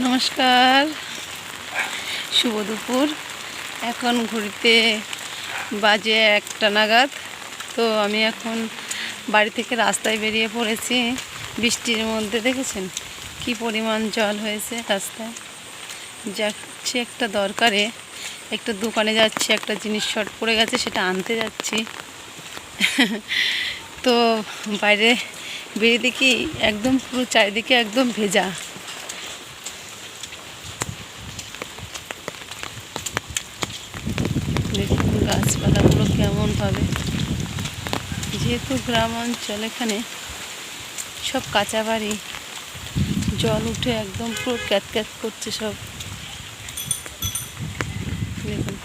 নমস্কার। শুভ দুপুর। এখন ঘড়িতে বাজে একটা নাগাদ। তো আমি এখন বাড়ি থেকে রাস্তায় বেরিয়ে পড়েছি। বৃষ্টির মধ্যে, দেখেছেন? কি পরিমাণ জল হয়েছে রাস্তায়। যাচ্ছি একটা দরকারে। একটা দোকানে যাচ্ছি, একটা জিনিস শর্ট পড়ে গেছে, সেটা আনতে যাচ্ছি। তো বাইরে বেরিয়ে দেখি একদম পুরো চারিদিকে একদম ভেজা দেখুন গাছপালাগুলো কেমন কেমনভাবে যেহেতু গ্রাম অঞ্চল এখানে সব কাঁচা বাড়ি, জল উঠে একদম পুরো ক্যাত ক্যাত করছে সব। দেখুন,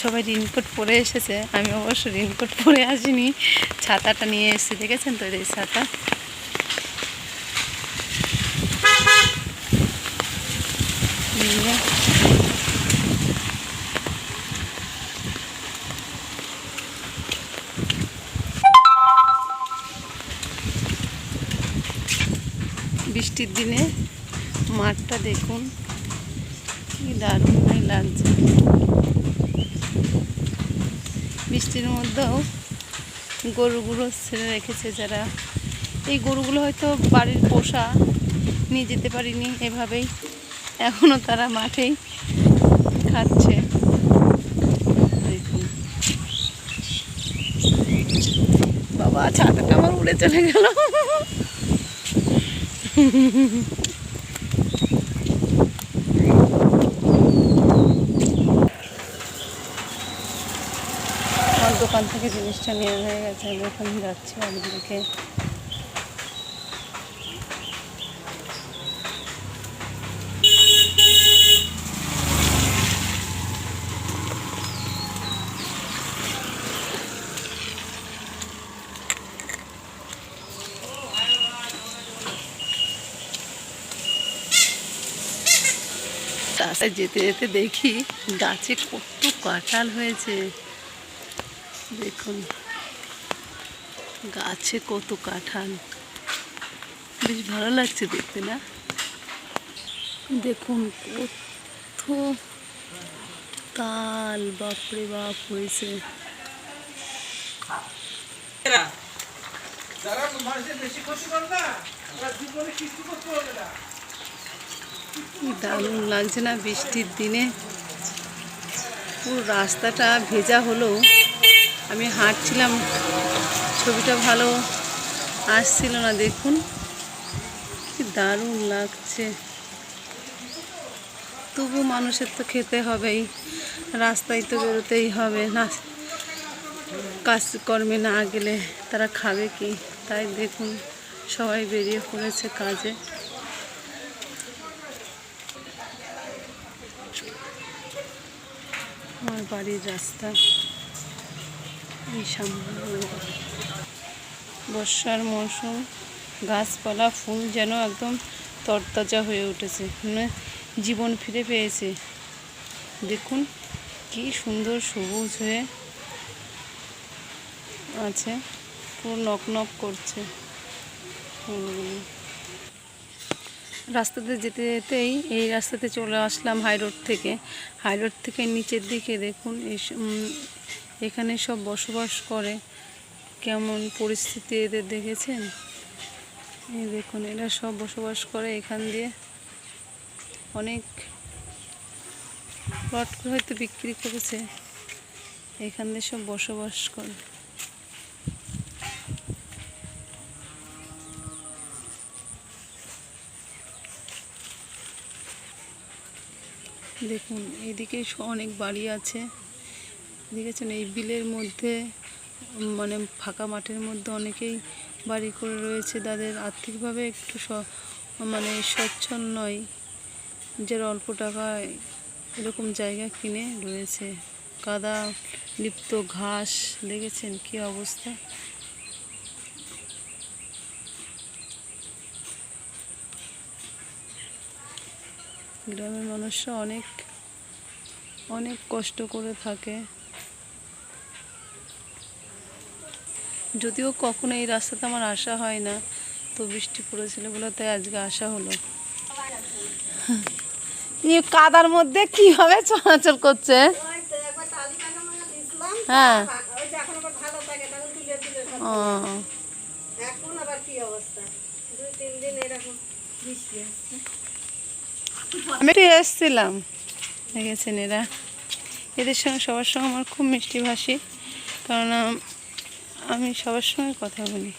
সবাই রেনকোট পরে এসেছে, আমি অবশ্য রেনকোট পরে আসিনি, ছাতাটা নিয়ে এসেছি, দেখেছেন তো এই ছাতা? বৃষ্টির দিনে মাঠটা দেখুন। কি দারুণ লাগছে। বৃষ্টির মধ্যেও গরুগুলো ছেড়ে রেখেছে যারা। এই গরুগুলো হয়তো বাড়ির পোষা, নিয়ে যেতে পারিনি এভাবেই। এখনও তারা মাঠেই খাচ্ছে। দেখুন। বাবা ছাতাটা আমার উড়ে চলে গেল। দোকান থেকে জিনিসটা নেওয়া হয়ে গেছে আমি এখন যাচ্ছি একদিকে রাস্তায় যেতে যেতে দেখি গাছে কত কাঁঠাল হয়েছে। দেখুন, গাছে কত কাঁঠাল। বেশ ভালো লাগছে দেখতে, না? দেখুন কত তাল, বাপরে বাপ, হয়েছে। মানুষের বেশি না জীবনে কিছু করতে না। দারুণ লাগছে না বৃষ্টির দিনে? পুরো রাস্তাটা ভেজা হলো। আমি হাঁটছিলাম, ছবিটা ভালো আসছিল না, দেখুন। কি দারুণ লাগছে। তবু মানুষের তো খেতে হবেই, রাস্তায় তো বেরোতেই হবে না। কাজকর্মে না গেলে তারা খাবে কি? তাই দেখুন, সবাই বেরিয়ে পড়েছে কাজে। আমার বাড়ির রাস্তা। এই সামনে বর্ষার মৌসুম গাছপালা, ফুল যেন একদম তরতাজা হয়ে উঠেছে। মানে জীবন ফিরে পেয়েছে। দেখুন কি সুন্দর সবুজ হয়ে আছে। পুরো নক নক করছে রাস্তাতে যেতে যেতেই এই রাস্তাতে চলে আসলাম হাই রোড থেকে। হাই রোড থেকে নিচের দিকে দেখুন এই এখানে সব বসবাস করে। কেমন পরিস্থিতি এদের দেখেছেন? এই দেখুন, এরা সব বসবাস করে এখান দিয়ে। অনেক প্লট হয়তো বিক্রি করেছে। এখান দিয়ে সব বসবাস করে। দেখুন, এইদিকে স- অনেক বাড়ি আছে। দেখেছেন এই বিলের মধ্যে মানে ফাঁকা মাঠের মধ্যে অনেকেই বাড়ি করে রয়েছে। তাদের আর্থিকভাবে একটু মানে সচ্ছল নয়। যারা অল্প টাকায় এরকম জায়গা কিনে রয়েছে। কাদা লিপ্ত ঘাস, দেখেছেন কি অবস্থা? গ্রামের মানুষরা অনেক অনেক কষ্ট করে থাকে। যদিও কখনো এই রাস্তাতে আমার আসা হয় না তো বৃষ্টি পড়েছিল বলে তাই আজকে আসা হলো। এই কাদার মধ্যে কীভাবে চলাচল করছে? হ্যাঁ। ওই যে এখন আবার ভালো থাকে তখন তুলে তুলে সব ও। এখন আবার কি অবস্থা? দুই তিন দিন এরকম বৃষ্টি আমি একটু এসছিলাম। দেখেছেন এরা? এদের সঙ্গে সবার সঙ্গে আমার খুব মিষ্টি ভাসি কারণ আমি সবার সঙ্গে কথা বলি।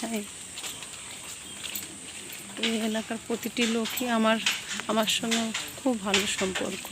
তাই। এই এলাকার প্রতিটি লোকই আমার আমার সঙ্গে খুব ভালো সম্পর্ক।